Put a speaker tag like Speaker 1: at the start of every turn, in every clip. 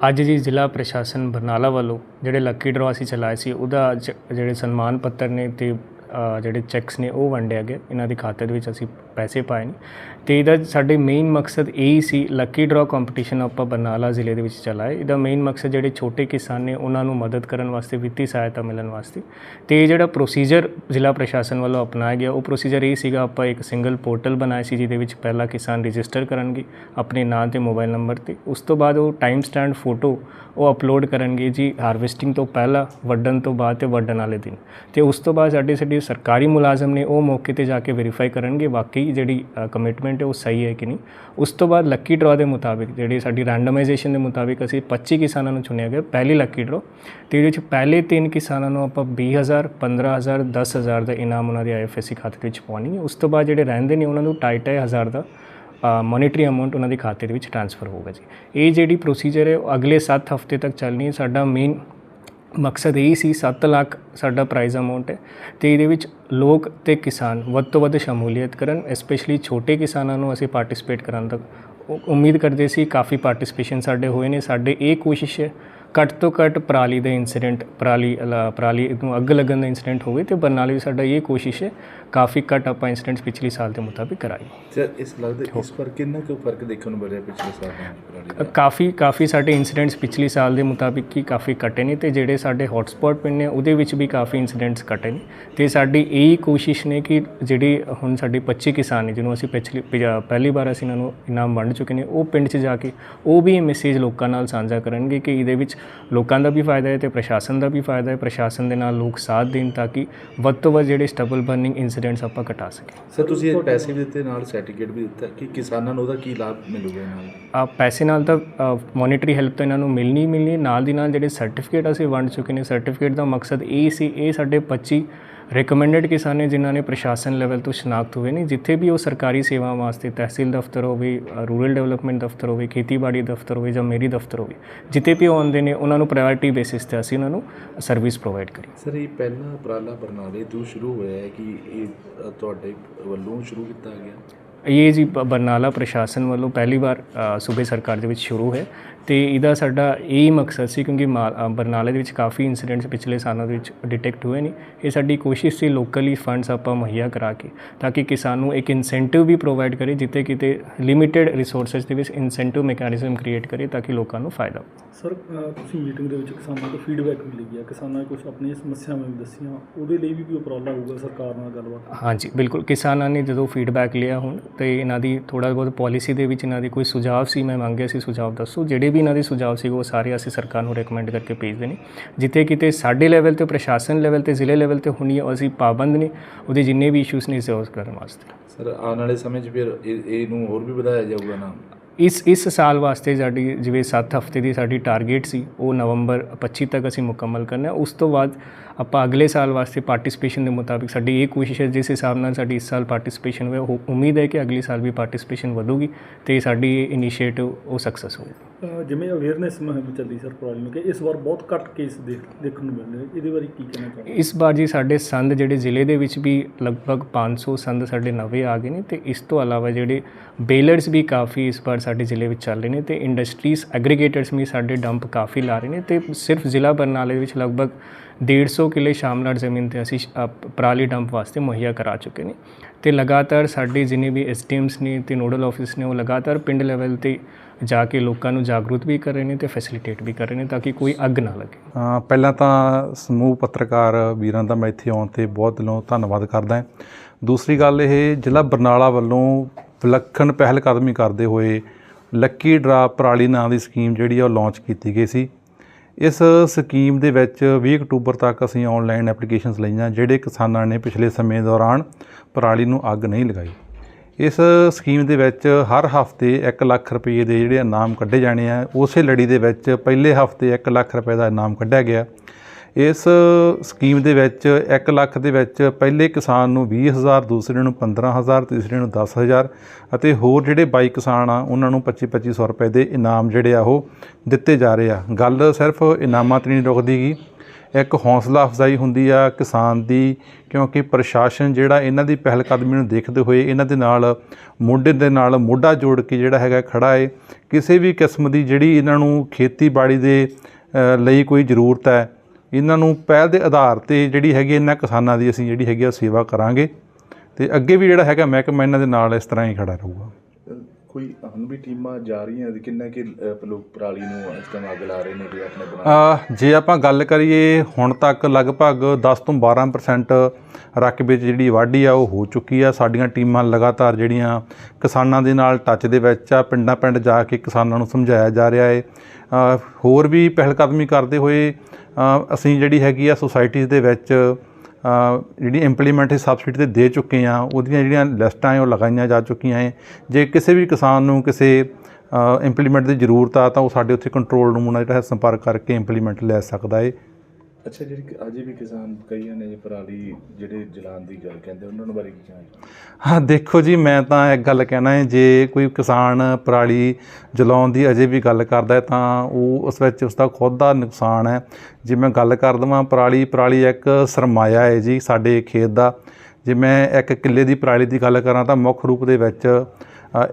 Speaker 1: ਅੱਜ ਜੀ ਜ਼ਿਲ੍ਹਾ ਪ੍ਰਸ਼ਾਸਨ ਬਰਨਾਲਾ ਵੱਲੋਂ ਜਿਹੜੇ ਲੱਕੀ ਡਰਾ ਅਸੀਂ ਚਲਾਏ ਸੀ, ਉਹਦਾ ਅੱਜ ਜਿਹੜੇ ਸਨਮਾਨ ਪੱਤਰ ਨੇ ਤੇ ਜਿਹੜੇ ਚੈੱਕਸ ਨੇ ਉਹ ਵੰਡਿਆ ਗਿਆ ਇਹਨਾਂ ਦੇ ਖਾਤੇ ਦੇ ਵਿੱਚ ਅਸੀਂ ਪੈਸੇ ਪਾਏ ਨੇ। ਤੇ ਇਹਦਾ ਸਾਡੇ ਮੇਨ ਮਕਸਦ ਇਹ ਹੀ ਸੀ ਲੱਕੀ ਡਰਾ ਕੰਪੀਟੀਸ਼ਨ ਆਪਾਂ ਬਰਨਾਲਾ ਜ਼ਿਲ੍ਹੇ ਦੇ ਵਿੱਚ ਚਲਾਏ। ਇਹਦਾ ਮੇਨ ਮਕਸਦ ਜਿਹੜੇ ਛੋਟੇ ਕਿਸਾਨ ਨੇ, ਉਹਨਾਂ ਨੂੰ ਮਦਦ ਕਰਨ ਵਾਸਤੇ, ਵਿੱਤੀ ਸਹਾਇਤਾ ਮਿਲਣ ਵਾਸਤੇ। ਤੇ ਇਹ ਜਿਹੜਾ ਪ੍ਰੋਸੀਜਰ ਜ਼ਿਲ੍ਹਾ ਪ੍ਰਸ਼ਾਸਨ ਵੱਲੋਂ ਅਪਣਾਇਆ ਗਿਆ, ਉਹ ਪ੍ਰੋਸੀਜਰ ਇਹ ਸੀਗਾ, ਆਪਾਂ ਇੱਕ ਸਿੰਗਲ ਪੋਰਟਲ ਬਣਾਇਆ ਸੀ, ਜਿਹਦੇ ਵਿੱਚ ਪਹਿਲਾ ਕਿਸਾਨ ਰਜਿਸਟਰ ਕਰਨਗੇ, ਆਪਣੇ ਨਾਂ ਤੇ ਮੋਬਾਈਲ ਨੰਬਰ ਤੇ। ਉਸ ਤੋਂ ਬਾਅਦ ਉਹ ਟਾਈਮ ਸਟੈਂਡ ਫੋਟੋ ਉਹ ਅਪਲੋਡ ਕਰਨਗੇ ਜੀ ਹਾਰਵੈਸਟਿੰਗ ਤੋਂ ਪਹਿਲਾਂ, ਵੱਢਣ ਤੋਂ ਬਾਅਦ ਤੇ ਵੱਢਣ ਵਾਲੇ ਦਿਨ। ਤੇ ਉਸ ਤੋਂ ਬਾਅਦ ਸਾਡੇ, ਸਾਡੀ ਸਰਕਾਰੀ ਮੁਲਾਜ਼ਮ ਨੇ ਉਹ ਮੌਕੇ ਤੇ ਜਾ ਕੇ ਵੈਰੀਫਾਈ ਕਰਨਗੇ ਵਾਕਈ ਜਿਹੜੀ ਕਮਿਟਮੈਂਟ ਹੈ ਉਹ ਸਹੀ ਹੈ ਕਿ ਨਹੀਂ। ਉਸ ਤੋਂ ਬਾਅਦ ਲੱਕੀ ਡਰਾ ਦੇ ਮੁਤਾਬਿਕ, ਜਿਹੜੀ ਸਾਡੀ ਰੈਂਡਮਾਈਜੇਸ਼ਨ ਦੇ ਮੁਤਾਬਿਕ ਅਸੀਂ 25 ਕਿਸਾਨਾਂ ਨੂੰ ਚੁਣਿਆ ਗਿਆ, ਪਹਿਲੀ ਲੱਕੀ ਡਰਾ ਤੇ ਇਹਦੇ ਵਿੱਚ ਪਹਿਲੇ ਤਿੰਨ ਕਿਸਾਨਾਂ ਨੂੰ ਆਪਾਂ 20000 15000 10000 ਦਾ ਇਨਾਮ ਉਹਨਾਂ ਦੇ ਆਈਐਫਐਸਸੀ ਖਾਤੇ ਵਿੱਚ ਪਾਉਣੀ ਹੈ। ਉਸ ਤੋਂ ਬਾਅਦ ਜਿਹੜੇ ਰਹਿੰਦੇ ਨੇ ਉਹਨਾਂ ਨੂੰ ਢਾਈ ਢਾਈ ਹਜ਼ਾਰ ਦਾ ਮੋਨਿਟਰੀ ਅਮਾਉਂਟ ਉਹਨਾਂ ਦੇ ਖਾਤੇ ਦੇ ਵਿੱਚ ਟ੍ਰਾਂਸਫਰ ਹੋਊਗਾ ਜੀ। ਇਹ ਜਿਹੜੀ ਪ੍ਰੋਸੀਜਰ ਹੈ ਉਹ ਅਗਲੇ 7 ਹਫ਼ਤੇ ਤੱਕ ਚੱਲਣੀ ਹੈ। ਸਾਡਾ ਮੇਨ ਮਕਸਦ ਇਹ ਸੀ 7 ਲੱਖ ਸਾਡਾ ਪ੍ਰਾਈਜ਼ ਅਮਾਉਂਟ ਹੈ ਤੇ ਇਹਦੇ ਵਿੱਚ ਲੋਕ ਤੇ ਕਿਸਾਨ ਵੱਧ ਤੋਂ ਵੱਧ ਸ਼ਮੂਲੀਅਤ ਕਰਨ ਐਸਪੈਸ਼ਲੀ ਛੋਟੇ ਕਿਸਾਨਾਂ ਨੂੰ ਅਸੀਂ ਪਾਰਟਿਸਿਪੇਟ ਕਰਨ ਤੱਕ ਉ- ਉਮੀਦ ਕਰਦੇ ਸੀ ਕਾਫੀ ਪਾਰਟਿਸਿਪੇਸ਼ਨ ਸਾਡੇ ਹੋਏ ਨੇ, ਸਾਡੇ ਇਹ ਕੋਸ਼ਿਸ਼ ਹੈ ਘੱਟ ਤੋਂ ਘੱਟ ਪਰਾਲੀ ਦਾ ਇਨਸੀਡੈਂਟ ਪਰਾਲੀ ਪਰਾਲੀ ਨੂੰ ਅੱਗ ਲੱਗਣ ਦਾ ਇਨਸੀਡੈਂਟ ਹੋਵੇ ਤੇ ਬਰਨਾਲੇ ਵੀ ਸਾਡਾ ਇਹ ਕੋਸ਼ਿਸ਼ ਹੈ ਕਾਫੀ ਘੱਟ ਆਪਾਂ ਇਨਸੀਡੈਂਟਸ ਪਿਛਲੇ ਸਾਲ ਦੇ ਮੁਤਾਬਿਕ ਕਰਾਈ।
Speaker 2: ਸਰ ਇਸ ਲੱਗਦਾ ਇਸ ਪਰ ਕਿੰਨਾ ਕੁ ਫ਼ਰਕ ਦੇਖਣ ਨੂੰ ਮਿਲਿਆ ਪਿਛਲੇ ਸਾਲ ਨਾਲ
Speaker 1: ਕਾਫੀ ਕਾਫੀ ਸਾਡੇ ਇਨਸੀਡੈਂਟਸ ਪਿਛਲੇ ਸਾਲ ਦੇ ਮੁਤਾਬਿਕ ਹੀ ਕਾਫੀ ਘਟੇ ਨੇ ਤੇ ਜਿਹੜੇ ਸਾਡੇ ਹੌਟਸਪੌਟ ਪਿੰਡ ਨੇ ਉਹਦੇ ਵਿੱਚ ਵੀ ਕਾਫੀ ਇਨਸੀਡੈਂਟਸ ਘਟੇ ਨੇ। ਤੇ ਸਾਡੀ ਇਹ ਕੋਸ਼ਿਸ਼ ਨੇ ਕਿ ਜਿਹੜੀ ਹੁਣ ਸਾਡੀ 25 ਕਿਸਾਨ ਨੇ ਜਿਹਨੂੰ ਅਸੀਂ ਪਿਛਲੀ ਪਹਿਲੀ ਵਾਰ ਅਸੀਂ ਇਹਨਾਂ ਨੂੰ ਇਨਾਮ ਵੰਡ ਚੁੱਕੇ ਨੇ ਉਹ ਪਿੰਡ 'ਚ ਜਾ ਕੇ ਉਹ ਵੀ ਇਹ ਮੈਸੇਜ ਲੋਕਾਂ ਨਾਲ ਸਾਂਝਾ ਕਰਨਗੇ ਕਿ ਇਹਦੇ ਵਿੱਚ ਲੋਕਾਂ ਦਾ ਵੀ ਫਾਇਦਾ ਹੈ ਤੇ ਪ੍ਰਸ਼ਾਸਨ ਦਾ ਵੀ ਫਾਇਦਾ ਹੈ। ਪ੍ਰਸ਼ਾਸਨ ਦੇ ਨਾਲ ਲੋਕ ਸਾਥ ਦੇਣ ਤਾਂ ਕਿ ਵੱਧ ਤੋਂ ਵੱਧ ਜਿਹੜੇ ਸਟਬਲ ਬਰਨਿੰਗ ਇਨਸੀਡੈਂਟਸ ਆਪਾਂ ਘਟਾ ਸਕੀਏ।
Speaker 2: ਸਰ ਤੁਸੀਂ ਇਹ ਪੈਸੇ ਵੀ ਦਿੱਤੇ ਨਾਲ ਸਰਟੀਫਿਕੇਟ ਵੀ ਦਿੱਤਾ। ਕਿ ਕਿਸਾਨਾਂ ਨੂੰ ਉਹਦਾ ਕੀ ਲਾਭ ਮਿਲੂਗਾ ਨਾਲ
Speaker 1: ਆ ਪੈਸੇ ਨਾਲ ਤਾਂ ਮੋਨਿਟਰੀ ਹੈਲਪ ਤਾਂ ਇਹਨਾਂ ਨੂੰ ਮਿਲਣੀ ਮਿਲਣੀ। ਨਾਲ ਦੀ ਨਾਲ ਜਿਹੜੇ ਸਰਟੀਫਿਕੇਟ ਅਸੀਂ ਵੰਡ ਚੁੱਕੇ ਨੇ ਸਰਟੀਫਿਕੇਟ ਦਾ ਮਕਸਦ ਇਹ ਸੀ ਇਹ ਸਾਡੇ 25 ਰეკਮੈਂਡਡ ਕਿਸਾਨ ਨੇ ਜਿਨ੍ਹਾਂ ਨੇ ਪ੍ਰਸ਼ਾਸਨ ਲੈਵਲ ਤੋਂ ਸ਼ਨਾਖਤ ਹੋਏ ਨੇ, ਜਿੱਥੇ ਵੀ ਉਹ ਸਰਕਾਰੀ ਸੇਵਾਵਾਂ ਵਾਸਤੇ ਤਹਿਸੀਲ ਦਫ਼ਤਰ ਹੋਵੇ ਰੂਰਲ ਡਿਵੈਲਪਮੈਂਟ ਦਫ਼ਤਰ ਹੋਵੇ, ਖੇਤੀਬਾੜੀ ਦਫ਼ਤਰ ਹੋਵੇ ਜਾਂ ਮੇਰੀ ਦਫ਼ਤਰ ਹੋਵੇ, ਜਿੱਥੇ ਵੀ ਉਹ ਆਉਂਦੇ ਨੇ, ਉਹਨਾਂ ਨੂੰ ਪ੍ਰਾਇੋਰਟੀ ਬੇਸਿਸ ਤੇ ਅਸੀਂ ਉਹਨਾਂ ਨੂੰ ਸਰਵਿਸ ਪ੍ਰੋਵਾਈਡ ਕਰੀ
Speaker 2: ਸਰ ਇਹ ਪਹਿਲਾ ਉਪਰਾਲਾ ਬਰਨਾਲੇ ਤੋਂ ਸ਼ੁਰੂ ਹੋਇਆ ਹੈ ਕਿ ਇਹ ਤੁਹਾਡੇ ਵੱਲੋਂ ਸ਼ੁਰੂ ਕੀਤਾ ਗਿਆ?
Speaker 1: ਇਹ ਜੀ ਬਰਨਾਲਾ ਪ੍ਰਸ਼ਾਸਨ ਵੱਲੋਂ ਪਹਿਲੀ ਵਾਰ ਸੂਬੇ ਸਰਕਾਰ ਦੇ ਵਿੱਚ ਸ਼ੁਰੂ ਹੈ ਤੇ ਇਹਦਾ ਸਾਡਾ ਇਹ ਹੀ ਮਕਸਦ ਸੀ ਕਿਉਂਕਿ ਬਰਨਾਲੇ ਦੇ ਵਿੱਚ ਕਾਫੀ ਇਨਸੀਡੈਂਟਸ ਪਿਛਲੇ ਸਾਲਾਂ ਦੇ ਵਿੱਚ ਡਿਟੈਕਟ ਹੋਏ ਨੇ। ਇਹ ਸਾਡੀ ਕੋਸ਼ਿਸ਼ ਸੀ ਲੋਕਲੀ ਫੰਡਸ ਆਪਾਂ ਮੁਹੱਈਆ ਕਰਾ ਕੇ ਤਾਂ ਕਿ ਕਿਸਾਨ ਨੂੰ ਇੱਕ ਇਨਸੈਂਟਿਵ ਵੀ ਪ੍ਰੋਵਾਈਡ ਕਰੇ ਜਿੱਥੇ ਕਿਤੇ ਲਿਮਿਟਿਡ ਰਿਸੋਰਸਸ ਦੇ ਵਿੱਚ ਇਨਸੈਂਟਿਵ ਮੈਕੈਨਿਜ਼ਮ ਕ੍ਰੀਏਟ ਕਰੇ ਤਾਂ ਕਿ ਲੋਕਾਂ ਨੂੰ ਫਾਇਦਾ ਹੋਵੇ।
Speaker 3: ਸਰ ਤੁਸੀਂ ਮੀਟਿੰਗ ਦੇ ਵਿੱਚ ਕਿਸਾਨਾਂ ਤੋਂ ਫੀਡਬੈਕ ਵੀ ਲਈ ਹੈ। ਕਿਸਾਨਾਂ ਨੇ ਕੁਝ ਆਪਣੀਆਂ ਸਮੱਸਿਆਵਾਂ ਵੀ ਦੱਸੀਆਂ। ਉਹਦੇ ਲਈ ਵੀ ਕੋਈ ਉਪਰਾਲਾ ਹੋਊਗਾ ਸਰਕਾਰ ਨਾਲ ਗੱਲਬਾਤ?
Speaker 1: ਹਾਂਜੀ ਬਿਲਕੁਲ। ਕਿਸਾਨਾਂ ਨੇ ਜਦੋਂ ਫੀਡਬੈਕ ਲਿਆ ਹੁਣ ਤੇ ਇਹਨਾਂ ਦੀ ਥੋੜਾ ਬਹੁਤ ਪਾਲਿਸੀ ਦੇ ਵਿੱਚ ਇਹਨਾਂ ਦੀ ਕੋਈ ਸੁਝਾਅ ਸੀ ਮੈਂ ਮੰਗਿਆ ਸੀ ਸੁਝਾਅ ਦੱਸੋ। ਜਿਹੜੇ ਵੀ ਇਹਨਾਂ ਦੇ ਸੁਝਾਅ ਸੀ ਉਹ ਸਾਰੇ ਅਸੀਂ ਸਰਕਾਰ ਨੂੰ ਰეკਮੈਂਡ ਕਰਕੇ ਭੇਜਦੇ ਨੇ। ਜਿੱਥੇ ਕਿਤੇ ਸਾਡੇ ਲੈਵਲ ਤੇ ਪ੍ਰਸ਼ਾਸਨ ਲੈਵਲ ਤੇ ਜ਼ਿਲ੍ਹੇ ਲੈਵਲ ਤੇ ਹੋਣੀ ਹੈ, ਅਸੀਂ ਪਾਬੰਦ ਨੇ ਉਹਦੇ ਜਿੰਨੇ ਵੀ ਇਸ਼ੂਸ ਨੇ ਸੋਲਵ ਕਰਨ ਵਾਸਤੇ।
Speaker 2: ਸਰ ਆਉਣ ਵਾਲੇ ਸਮੇਂ 'ਚ ਫਿਰ ਇਹ ਇਹਨੂੰ ਹੋਰ ਵੀ ਵਧਾਇਆ ਜਾਊਗਾ ਨਾ?
Speaker 1: ਇਸ ਇਸ ਸਾਲ ਵਾਸਤੇ ਸਾਡੀ, ਜਿਵੇਂ 7 ਹਫ਼ਤੇ ਦੀ ਸਾਡੀ ਟਾਰਗੇਟ ਸੀ, ਉਹ ਨਵੰਬਰ 25 ਤੱਕ ਅਸੀਂ ਮੁਕੰਮਲ ਕਰਨਾ ਉਸ ਤੋਂ ਬਾਅਦ ਆਪਾਂ ਅਗਲੇ ਸਾਲ ਵਾਸਤੇ ਪਾਰਟਿਸਿਪੇਸ਼ਨ ਦੇ ਮੁਤਾਬਿਕ ਸਾਡੀ ਇਹ ਕੋਸ਼ਿਸ਼ ਹੈ, ਜਿਸ ਹਿਸਾਬ ਨਾਲ ਸਾਡੀ ਇਸ ਸਾਲ ਪਾਰਟਿਸਿਪੇਸ਼ਨ ਹੋਇਆ ਉਹ ਉਮੀਦ ਹੈ ਕਿ ਅਗਲੇ ਸਾਲ ਵੀ ਪਾਰਟਿਸਿਪੇਸ਼ਨ ਵਧੂਗੀ ਤੇ ਸਾਡੀ ਇਨੀਸ਼ੀਏਟਿਵ ਉਹ ਸਕਸੈਸ ਹੋਊਗਾ
Speaker 3: ਜਿਵੇਂ ਅਵੇਅਰਨੈਸ ਮੁਹਿੰਮ ਚੱਲੀ ਸਰ ਪਰਾਲੀ ਨੂੰ ਕਿ ਇਸ ਵਾਰ ਬਹੁਤ ਘੱਟ ਕੇਸ ਦੇਖਣ ਨੂੰ ਮਿਲ ਰਹੇ ਇਹਦੇ ਬਾਰੇ ਕੀ ਕਹਿਣਾ ਚਾਹੁੰਦੇ
Speaker 1: ਇਸ ਵਾਰ ਜੀ ਸਾਡੇ ਸੰਦ ਜਿਹੜੇ ਜ਼ਿਲ੍ਹੇ ਦੇ ਵਿੱਚ ਵੀ ਲਗਭਗ 500 ਸੰਦ ਸਾਡੇ ਨਵੇਂ ਆ ਗਏ ਨੇ ਤੇ ਇਸ ਤੋਂ ਇਲਾਵਾ ਜਿਹੜੇ ਬੇਲਰਸ ਵੀ ਕਾਫੀ ਇਸ ਵਾਰ ਸਾਡੇ ਜ਼ਿਲ੍ਹੇ ਵਿੱਚ ਚੱਲ ਰਹੇ ਨੇ ਤੇ ਇੰਡਸਟਰੀਜ਼ ਐਗਰੀਗੇਟਰਸ ਵੀ ਸਾਡੇ ਡੰਪ ਕਾਫੀ ਲਾ ਰਹੇ ਨੇ ਤੇ ਸਿਰਫ ਜ਼ਿਲ੍ਹਾ ਬਰਨਾਲੇ ਵਿੱਚ ਲਗਭਗ 150 ਕਿੱਲੇ ਸ਼ਾਮਲਾਟ ਜ਼ਮੀਨ ਤੇ ਅਸੀਂ ਪਰਾਲੀ ਡੰਪ ਵਾਸਤੇ ਮੁਹੱਈਆ ਕਰਾ ਚੁੱਕੇ ਨੇ ਤੇ ਲਗਾਤਾਰ ਸਾਡੇ ਜਿੰਨੇ ਵੀ ਐਸਟੀਐਮਸ ਨੇ ਤੇ ਨੋਡਲ ਆਫਿਸ ਨੇ ਉਹ ਲਗਾਤਾਰ ਪਿੰਡ ਲੈਵਲ ਤੇ ਜਾ ਕੇ ਲੋਕਾਂ ਨੂੰ ਜਾਗਰੂਕ ਵੀ ਕਰ ਰਹੇ ਨੇ ਤੇ ਫੈਸਿਲਿਟੇਟ ਵੀ ਕਰ ਰਹੇ ਨੇ ਤਾਂ ਕਿ ਕੋਈ ਅੱਗ ਨਾ ਲੱਗੇ
Speaker 4: ਪਹਿਲਾਂ ਤਾਂ ਸਮੂਹ ਪੱਤਰਕਾਰ ਵੀਰਾਂ ਦਾ ਮੈਂ ਇੱਥੇ ਆਉਣ ਤੇ ਬਹੁਤ ਦਿਲੋਂ ਧੰਨਵਾਦ ਕਰਦਾ ਹਾਂ ਦੂਸਰੀ ਗੱਲ ਇਹ ਜ਼ਿਲ੍ਹਾ ਬਰਨਾਲਾ ਵੱਲੋਂ ਵਿਲੱਖਣ ਪਹਿਲ ਕਦਮੀ ਕਰਦੇ ਹੋਏ ਲੱਕੀ ਡਰਾ ਪਰਾਲੀ ਨਾਂ ਦੀ ਸਕੀਮ ਜਿਹੜੀ ਆ ਉਹ ਲਾਂਚ ਕੀਤੀ ਗਈ ਸੀ ਇਸ ਸਕੀਮ ਦੇ ਵਿੱਚ 20 ਅਕਤੂਬਰ ਤੱਕ ਅਸੀਂ ਆਨਲਾਈਨ ਐਪਲੀਕੇਸ਼ਨਸ ਲਈਆਂ, ਜਿਹੜੇ ਕਿਸਾਨਾਂ ਨੇ ਪਿਛਲੇ ਸਮੇਂ ਦੌਰਾਨ ਪਰਾਲੀ ਨੂੰ ਅੱਗ ਨਹੀਂ ਲਗਾਈ। ਇਸ ਸਕੀਮ ਦੇ ਵਿੱਚ ਹਰ ਹਫ਼ਤੇ 1 ਲੱਖ ਰੁਪਏ ਦੇ ਜਿਹੜੇ ਇਨਾਮ ਕੱਢੇ ਜਾਣੇ ਆ, ਉਸੇ ਲੜੀ ਦੇ ਵਿੱਚ ਪਹਿਲੇ ਹਫ਼ਤੇ 1 ਲੱਖ ਰੁਪਏ ਦਾ ਇਨਾਮ ਕੱਢਿਆ ਗਿਆ। ਇਸ ਸਕੀਮ ਦੇ ਵਿੱਚ 1 ਲੱਖ ਦੇ ਵਿੱਚ ਪਹਿਲੇ ਕਿਸਾਨ ਨੂੰ 20000 ਦੂਸਰੇ ਨੂੰ 15000 ਤੀਸਰੇ ਨੂੰ 10000 ਅਤੇ ਹੋਰ ਜਿਹੜੇ ਬਾਈ ਕਿਸਾਨ ਆ, ਉਹਨਾਂ ਨੂੰ 25 2500 ਰੁਪਏ ਦੇ ਇਨਾਮ ਜਿਹੜੇ ਆ ਉਹ ਦਿੱਤੇ ਜਾ ਰਹੇ ਆ। ਗੱਲ ਸਿਰਫ ਇਨਾਮਾਂ ਤੇ ਨਹੀਂ ਰੁਕਦੀ ਗੀ। ਇੱਕ ਹੌਸਲਾ ਅਫਜ਼ਾਈ ਹੁੰਦੀ ਆ ਕਿਸਾਨ ਦੀ, ਕਿਉਂਕਿ ਪ੍ਰਸ਼ਾਸਨ ਜਿਹੜਾ ਇਹਨਾਂ ਦੀ ਪਹਿਲ ਕਦਮੀ ਨੂੰ ਦੇਖਦੇ ਹੋਏ ਇਹਨਾਂ ਦੇ ਨਾਲ ਮੋਢੇ ਦੇ ਨਾਲ ਮੋਢਾ ਜੋੜ ਕੇ ਜਿਹੜਾ ਹੈਗਾ ਖੜਾ ਹੈ ਕਿਸੇ ਵੀ ਕਿਸਮ ਦੀ ਜਿਹੜੀ ਇਹਨਾਂ ਨੂੰ ਖੇਤੀਬਾੜੀ ਦੇ ਲਈ ਕੋਈ ਜ਼ਰੂਰਤ ਹੈ ਇਹਨਾਂ ਨੂੰ ਪਹਿਲ ਦੇ ਆਧਾਰ ਤੇ ਜਿਹੜੀ ਹੈਗੀ ਇਹਨਾਂ ਕਿਸਾਨਾਂ ਦੀ ਅਸੀਂ ਜਿਹੜੀ ਹੈਗੀ ਆ ਸੇਵਾ ਕਰਾਂਗੇ ਤੇ ਅੱਗੇ ਵੀ ਜਿਹੜਾ ਹੈਗਾ ਮਹਿਕਮਾ ਇਹਨਾਂ ਦੇ ਨਾਲ ਇਸ ਤਰ੍ਹਾਂ ਹੀ ਖੜਾ ਰਹੂਗਾ।
Speaker 2: ਕੋਈ ਹੁਣ ਵੀ ਟੀਮਾਂ ਜਾ ਰਹੀਆਂ ਕਿੰਨਾ ਕਿ ਲੋਕ ਪਰਾਲੀ ਨੂੰ ਇਸ ਟਾਈਮ ਅੱਗ ਲਾ ਰਹੇ ਨੇ ਕੋਈ ਆਪਣੇ ਬਣਾ
Speaker 4: ਜੇ ਆਪਾਂ ਗੱਲ ਕਰੀਏ ਹੁਣ ਤੱਕ ਲਗਭਗ 10 ਤੋਂ 12% ਰਕਬੇ 'ਚ ਜਿਹੜੀ ਵਾਢੀ ਆ, ਉਹ ਹੋ ਚੁੱਕੀ ਆ। ਸਾਡੀਆਂ ਟੀਮਾਂ ਲਗਾਤਾਰ ਜਿਹੜੀਆਂ ਕਿਸਾਨਾਂ ਦੇ ਨਾਲ ਟੱਚ ਦੇ ਵਿੱਚ ਆ, ਪਿੰਡਾਂ ਪਿੰਡ ਜਾ ਕੇ ਕਿਸਾਨਾਂ ਨੂੰ ਸਮਝਾਇਆ ਜਾ ਰਿਹਾ ਏ। ਹੋਰ ਵੀ ਪਹਿਲਕਦਮੀ ਕਰਦੇ ਹੋਏ ਅਸੀਂ ਜਿਹੜੀ ਹੈਗੀ ਆ ਸੁਸਾਇਟੀਜ਼ ਦੇ ਵਿੱਚ ਜਿਹੜੀ ਇੰਪਲੀਮੈਂਟ ਸਬਸਿਡੀ ਤੇ ਦੇ ਚੁੱਕੇ ਆ ਉਹਦੀਆਂ ਜਿਹੜੀਆਂ ਲਿਸਟਾਂ ਹੈ, ਉਹ ਲਗਾਈਆਂ ਜਾ ਚੁੱਕੀਆਂ ਹੈ। ਜੇ ਕਿਸੇ ਵੀ ਕਿਸਾਨ ਨੂੰ ਕਿਸੇ ਇੰਪਲੀਮੈਂਟ ਦੀ ਜ਼ਰੂਰਤ ਆ, ਤਾਂ ਉਹ ਸਾਡੇ ਉੱਥੇ ਕੰਟਰੋਲ ਰੂਮ ਨਾਲ ਜਿਹੜਾ ਹੈ ਸੰਪਰਕ ਕਰਕੇ ਇੰਪਲੀਮੈਂਟ ਲੈ ਸਕਦਾ ਹੈ।
Speaker 2: ਅੱਛਾ, ਜਿਹੜੀ ਅਜੇ ਵੀ ਕਿਸਾਨ ਕਈਆਂ ਨੇ ਪਰਾਲੀ ਜਿਹੜੇ ਜਲਾਉਣ ਦੀ ਗੱਲ ਕਹਿੰਦੇ, ਉਹਨਾਂ ਨੂੰ ਬਾਰੇ ਕੀ ਜਾਣਦੇ
Speaker 4: ਹਾਂ, ਦੇਖੋ ਜੀ, ਮੈਂ ਤਾਂ ਇੱਕ ਗੱਲ ਕਹਿਣਾ ਹੈ, ਜੇ ਕੋਈ ਕਿਸਾਨ ਪਰਾਲੀ ਜਲਾਉਣ ਦੀ ਅਜੇ ਵੀ ਗੱਲ ਕਰਦਾ ਹੈ, ਤਾਂ ਉਹ ਉਸ ਵਿੱਚ ਉਸ ਦਾ ਖੁਦ ਦਾ ਨੁਕਸਾਨ ਹੈ। ਜੇ ਮੈਂ ਗੱਲ ਕਰ ਦਵਾਂ, ਪਰਾਲੀ ਪਰਾਲੀ ਇੱਕ ਸਰਮਾਇਆ ਹੈ ਜੀ, ਸਾਡੇ ਖੇਤ ਦਾ। ਜੇ ਮੈਂ ਇੱਕ ਕਿੱਲੇ ਦੀ ਪਰਾਲੀ ਦੀ ਗੱਲ ਕਰਾਂ, ਤਾਂ ਮੁੱਖ ਰੂਪ ਦੇ ਵਿੱਚ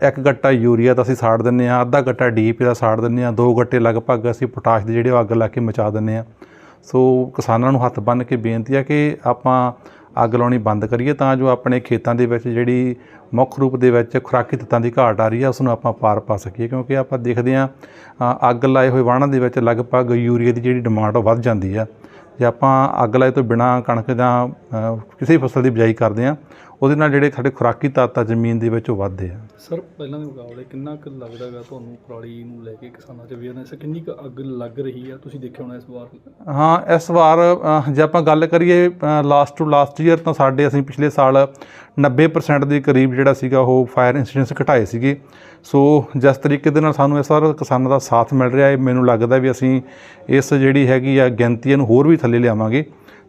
Speaker 4: ਇੱਕ ਗੱਟਾ ਯੂਰੀਆ ਦਾ ਅਸੀਂ ਸਾੜ ਦਿੰਨੇ ਆ ਅੱਧਾ ਗੱਟਾ ਡੀਪੀ ਦਾ ਸਾੜ ਦਿੰਨੇ ਆ ਦੋ ਗੱਟੇ ਲਗਭਗ ਅਸੀਂ ਪੋਟਾਸ਼ ਦੇ ਜਿਹੜੇ ਉਹ ਅੱਗ ਲਾ ਕੇ ਮਚਾ ਦਿੰਨੇ ਆ ਸੋ ਕਿਸਾਨਾਂ ਨੂੰ ਹੱਥ ਬੰਨ੍ਹ ਕੇ ਬੇਨਤੀ ਹੈ ਕਿ ਆਪਾਂ ਅੱਗ ਲਾਉਣੀ ਬੰਦ ਕਰੀਏ ਤਾਂ ਜੋ ਆਪਣੇ ਖੇਤਾਂ ਦੇ ਵਿੱਚ ਜਿਹੜੀ ਮੁੱਖ ਰੂਪ ਦੇ ਵਿੱਚ ਖੁਰਾਕੀ ਤੱਤਾਂ ਦੀ ਘਾਟ ਆ ਰਹੀ ਹੈ ਉਸ ਨੂੰ ਆਪਾਂ ਪਾਰ ਪਾ ਸਕੀਏ। ਕਿਉਂਕਿ ਆਪਾਂ ਦੇਖਦੇ ਹਾਂ ਅੱਗ ਲਾਏ ਹੋਏ ਵਾਹਣਾਂ ਦੇ ਵਿੱਚ ਲਗਭਗ ਯੂਰੀਆ ਦੀ ਜਿਹੜੀ ਡਿਮਾਂਡ ਉਹ ਵੱਧ ਜਾਂਦੀ ਆ। ਜੇ ਆਪਾਂ ਅੱਗ ਲਾਏ ਤੋਂ ਬਿਨਾ ਕਣਕ ਜਾਂ ਕਿਸੇ ਫਸਲ ਦੀ ਬਿਜਾਈ ਕਰਦੇ ਆ ਉਹਦੇ ਨਾਲ ਜਿਹੜੇ ਸਾਡੇ ਖੁਰਾਕੀ ਤੱਤ ਆ ਜ਼ਮੀਨ ਦੇ ਵਿੱਚ ਉਹ ਵੱਧਦੇ ਆ।
Speaker 3: ਸਰ ਪਹਿਲਾਂ ਦੇ ਮੁਕਾਬਲੇ ਕਿੰਨਾ ਕੁ ਲੱਗਦਾ ਗਾ ਤੁਹਾਨੂੰ ਪਰਾਲੀ ਨੂੰ ਲੈ ਕੇ ਕਿਸਾਨਾਂ 'ਚ ਅਵੇਅਰਨੈਸ ਕਿੰਨੀ ਕੁ ਅੱਗ ਲੱਗ ਰਹੀ ਆ? ਤੁਸੀਂ ਦੇਖਿਆ ਹੋਣਾ ਇਸ ਵਾਰ?
Speaker 4: ਹਾਂ ਇਸ ਵਾਰ ਜੇ ਆਪਾਂ ਗੱਲ ਕਰੀਏ ਲਾਸਟ ਟੂ ਲਾਸਟ ਈਅਰ ਤਾਂ ਸਾਡੇ ਅਸੀਂ ਪਿਛਲੇ ਸਾਲ 90% ਦੇ ਕਰੀਬ ਜਿਹੜਾ ਸੀਗਾ ਉਹ ਫਾਇਰ ਇਨਸੀਡੈਂਟਸ ਘਟਾਏ ਸੀਗੇ। ਸੋ ਜਿਸ ਤਰੀਕੇ ਦੇ ਨਾਲ ਸਾਨੂੰ ਇਸ ਵਾਰ ਕਿਸਾਨਾਂ ਦਾ ਸਾਥ ਮਿਲ ਰਿਹਾ ਹੈ ਮੈਨੂੰ ਲੱਗਦਾ ਵੀ ਅਸੀਂ ਇਸ ਜਿਹੜੀ ਹੈਗੀ ਆ ਗਿਣਤੀ ਨੂੰ ਹੋਰ ਵੀ ਥੱਲੇ ਲਿਆਵਾਂਗੇ।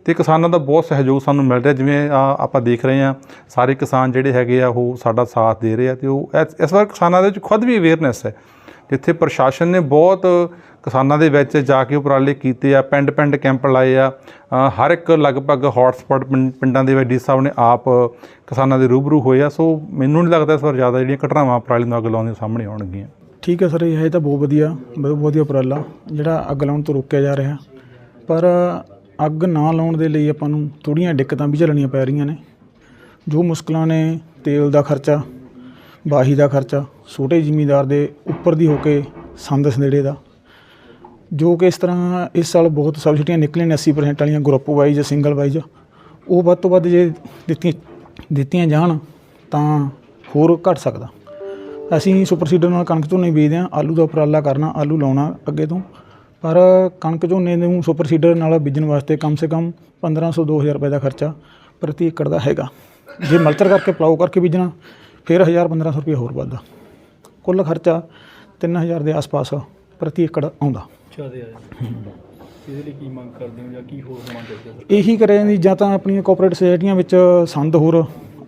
Speaker 4: ਤੇ ਕਿਸਾਨਾਂ ਦਾ ਬਹੁਤ ਸਹਿਯੋਗ ਸਾਨੂੰ ਮਿਲ ਰਿਹਾ। ਜਿਵੇਂ ਆਪਾਂ ਦੇਖ ਰਹੇ ਹਾਂ, ਸਾਰੇ ਕਿਸਾਨ ਜਿਹੜੇ ਹੈਗੇ ਆ, ਉਹ ਸਾਡਾ ਸਾਥ ਦੇ ਰਹੇ ਆ ਤੇ ਉਹ ਇਸ- ਵਾਰ ਕਿਸਾਨਾਂ ਦੇ ਵਿੱਚ ਖੁਦ ਵੀ ਅਵੇਅਰਨੈਸ ਹੈ। ਜਿੱਥੇ ਪ੍ਰਸ਼ਾਸਨ ਨੇ ਬਹੁਤ ਕਿਸਾਨਾਂ ਦੇ ਵਿੱਚ ਜਾ ਕੇ ਉਪਰਾਲੇ ਕੀਤੇ ਆ ਪਿੰਡ ਪਿੰਡ ਕੈਂਪ ਲਾਏ ਆ। ਹਰ ਇੱਕ ਲਗਭਗ ਹੌਟਸਪੌਟ ਪਿੰਡਾਂ ਦੇ ਵਿੱਚ ਡੀ ਸਾਹਿਬ ਨੇ ਆਪ ਕਿਸਾਨਾਂ ਦੇ ਰੂਬਰੂ ਹੋਏ ਆ। ਸੋ ਮੈਨੂੰ ਨਹੀਂ ਲੱਗਦਾ ਇਸ ਵਾਰ ਜ਼ਿਆਦਾ ਜਿਹੜੀਆਂ ਘਟਨਾਵਾਂ ਉਪਰਾਲੇ ਨੂੰ ਅੱਗ ਲਾਉਣ ਦੀਆਂ ਸਾਹਮਣੇ ਆਉਣਗੀਆਂ।
Speaker 5: ਠੀਕ ਹੈ ਸਰ, ਇਹ ਤਾਂ ਬਹੁਤ ਵਧੀਆ ਬਹੁਤ ਵਧੀਆ ਉਪਰਾਲਾ, ਜਿਹੜਾ ਅੱਗ ਲਾਉਣ ਤੋਂ ਰੋਕਿਆ ਜਾ ਰਿਹਾ। ਪਰ ਅੱਗ ਨਾ ਲਾਉਣ ਦੇ ਲਈ ਆਪਾਂ ਨੂੰ ਥੋੜ੍ਹੀਆਂ ਦਿੱਕਤਾਂ ਵੀ ਝੱਲਣੀਆਂ ਪੈ ਰਹੀਆਂ ਨੇ। ਜੋ ਮੁਸ਼ਕਲਾਂ ਨੇ ਤੇਲ ਦਾ ਖਰਚਾ, ਬਾਹੀ ਦਾ ਖਰਚਾ, ਛੋਟੇ ਜ਼ਿਮੀਂਦਾਰ ਦੇ ਉੱਪਰ ਦੀ ਹੋ ਕੇ ਸੰਦ ਸੰਦੇੜੇ ਦਾ, ਜੋ ਕਿ ਇਸ ਤਰ੍ਹਾਂ ਇਸ ਸਾਲ ਬਹੁਤ ਸਬਸਿਡੀਆਂ ਨਿਕਲੀਆਂ ਨੇ 80% ਵਾਲੀਆਂ ਗਰੁੱਪ ਵਾਈਜ਼ ਸਿੰਗਲ ਵਾਈਜ਼ ਉਹ ਵੱਧ ਤੋਂ ਵੱਧ ਜੇ ਦਿੱਤੀਆਂ ਦਿੱਤੀਆਂ ਜਾਣ ਤਾਂ ਹੋਰ ਘਟ ਸਕਦਾ। ਅਸੀਂ ਸੁਪਰ ਸੀਡਰ ਨਾਲ ਕਣਕ ਝੋਨੇ ਬੀਜਦੇ ਹਾਂ, ਆਲੂ ਦਾ ਉਪਰਾਲਾ ਕਰਨਾ, ਆਲੂ ਲਾਉਣਾ ਅੱਗੇ ਤੋਂ। ਪਰ ਕਣਕ ਝੋਨੇ ਨੂੰ ਸੁਪਰ ਸੀਡਰ ਨਾਲ ਬੀਜਣ ਵਾਸਤੇ ਕਮ ਸੇ ਕਮ 1500 2000 ਰੁਪਏ ਦਾ ਖਰਚਾ ਪ੍ਰਤੀ ਏਕੜ ਦਾ ਹੈਗਾ। ਜੇ ਮਲਚਰ ਕਰਕੇ ਪਲਾਉ ਕਰਕੇ ਬੀਜਣਾ ਫਿਰ 1000 1500 ਰੁਪਏ ਹੋਰ ਵੱਧਦਾ। ਕੁੱਲ ਖਰਚਾ 3000 ਦੇ ਆਸ-ਪਾਸ ਪ੍ਰਤੀ ਏਕੜ ਆਉਂਦਾ।
Speaker 3: ਜ਼ਿਆਦਾ ਆ ਜਾਂਦਾ ਇਹਦੇ ਲਈ ਕੀ ਮੰਗ ਕਰਦੇ ਹੋ ਜਾਂ ਕੀ ਹੋਰ ਹੋਣਾ ਚਾਹੀਦਾ ਸਰ
Speaker 5: ਇਹੀ ਕਰਿਆ ਜਾਂਦੀ ਜਾਂ ਤਾਂ ਆਪਣੀਆਂ ਕੋਆਪਰੇਟ ਸੁਸਾਇਟੀਆਂ ਵਿੱਚ ਸੰਦ ਹੋਰ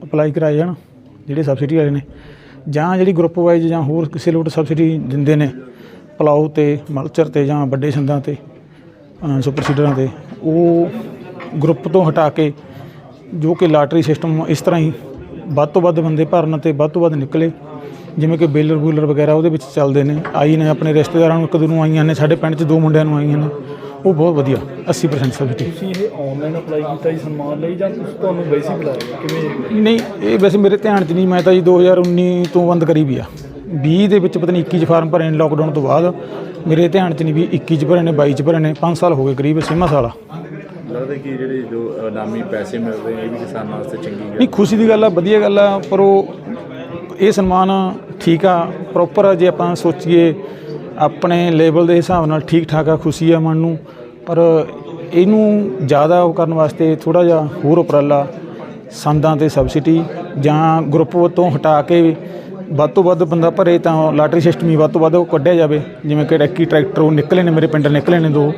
Speaker 5: ਅਪਲਾਈ ਕਰਾਏ ਜਾਣ ਜਿਹੜੇ ਸਬਸਿਡੀ ਵਾਲੇ ਨੇ ਜਾਂ ਜਿਹੜੀ ਗਰੁੱਪ ਵਾਈਜ਼ ਜਾਂ ਹੋਰ ਕਿਸੇ ਲੋਟ ਸਬਸਿਡੀ ਦਿੰਦੇ ਨੇ। ਪਲਾਉ ਤੇ ਮਲਚਰ ਤੇ ਜਾਂ ਵੱਡੇ ਸੰਦਾਂ ਤੇ ਸੁਪਰ ਸੀਡਰਾਂ ਤੇ ਉਹ ਗਰੁੱਪ ਤੋਂ ਹਟਾ ਕੇ ਜੋ ਕਿ ਲਾਟਰੀ ਸਿਸਟਮ ਇਸ ਤਰ੍ਹਾਂ ਹੀ ਵੱਧ ਤੋਂ ਵੱਧ ਬੰਦੇ ਭਰਨ ਤੇ ਵੱਧ ਤੋਂ ਵੱਧ ਨਿਕਲੇ। ਜਿਵੇਂ ਕਿ ਬੇਲਰ ਬੂਲਰ ਵਗੈਰਾ ਉਹਦੇ ਵਿੱਚ ਚੱਲਦੇ ਨੇ ਆਈ ਨੇ ਆਪਣੇ ਰਿਸ਼ਤੇਦਾਰਾਂ ਨੂੰ ਇੱਕ ਦੋ ਨੂੰ ਆਈਆਂ ਨੇ ਸਾਡੇ ਪਿੰਡ 'ਚ ਦੋ ਮੁੰਡਿਆਂ ਨੂੰ ਆਈਆਂ ਨੇ ਉਹ ਬਹੁਤ ਵਧੀਆ 80% ਸਬਸਿਡੀ
Speaker 3: ਤੁਸੀਂ ਇਹ ਆਨਲਾਈਨ ਅਪਲਾਈ ਕੀਤਾ ਜੀ ਸਨਮਾਨ ਲਈ ਜਾਂ ਤੁਸੀਂ ਤੁਹਾਨੂੰ ਵੈਸੇ ਬੁਲਾਇਆ ਕਿਵੇਂ?
Speaker 5: ਨਹੀਂ ਇਹ ਵੈਸੇ ਮੇਰੇ ਧਿਆਨ 'ਚ ਨਹੀਂ ਮੈਂ ਤਾਂ ਜੀ 2019 ਤੋਂ ਬੰਦ ਕਰੀ ਵੀ ਆ। 20 ਦੇ ਵਿੱਚ ਪਤਾ ਨਹੀਂ 21 ਚ ਫਾਰਮ ਭਰੇ ਨੇ ਲੋਕਡਾਊਨ ਤੋਂ ਬਾਅਦ। ਮੇਰੇ ਧਿਆਨ 'ਚ ਨਹੀਂ ਵੀ 21 ਚ ਭਰੇ ਨੇ 22 ਚ ਭਰੇ ਨੇ 5 ਸਾਲ ਹੋ ਗਏ ਕਰੀਬ ਛੇਵਾਂ ਸਾਲ ਆ।
Speaker 2: ਲੱਗਦਾ ਕਿ ਜਿਹੜੇ ਜੋ ਇਨਾਮੀ ਪੈਸੇ ਮਿਲ ਰਹੇ ਆ ਇਹ ਵੀ ਕਿਸਾਨਾਂ ਵਾਸਤੇ ਚੰਗੀ ਗੱਲ
Speaker 5: ਨਹੀਂ ਖੁਸ਼ੀ ਦੀ ਗੱਲ ਆ ਵਧੀਆ ਗੱਲ ਆ ਪਰ ਉਹ ਇਹ ਸਨਮਾਨ ਠੀਕ ਆ ਪ੍ਰੋਪਰ ਜੇ ਆਪਾਂ ਸੋਚੀਏ ਆਪਣੇ ਲੈਵਲ ਦੇ ਹਿਸਾਬ ਨਾਲ ਠੀਕ ਠਾਕ ਆ ਖੁਸ਼ੀ ਆ ਮਨ ਨੂੰ ਪਰ ਇਹਨੂੰ ਜ਼ਿਆਦਾ ਉਹ ਕਰਨ ਵਾਸਤੇ ਥੋੜਾ ਜਿਹਾ ਹੋਰ ਉਪਰਾਲਾ ਸੰਦਾਂ ਤੇ ਸਬਸਿਡੀ ਜਾਂ ਗਰੁੱਪ ਤੋਂ ਹਟਾ ਕੇ ਵੱਧ ਤੋਂ ਵੱਧ ਬੰਦਾ ਭਰੇ ਤਾਂ ਲਾਟਰੀ ਸਿਸਟਮ ਹੀ ਵੱਧ ਤੋਂ ਵੱਧ ਉਹ ਕੱਢਿਆ ਜਾਵੇ, ਜਿਵੇਂ ਕਿ ਡੈਕੀ ਟਰੈਕਟਰ ਉਹ ਨਿਕਲੇ ਨੇ, ਮੇਰੇ ਪਿੰਡ ਨਿਕਲੇ ਨੇ ਦੋ।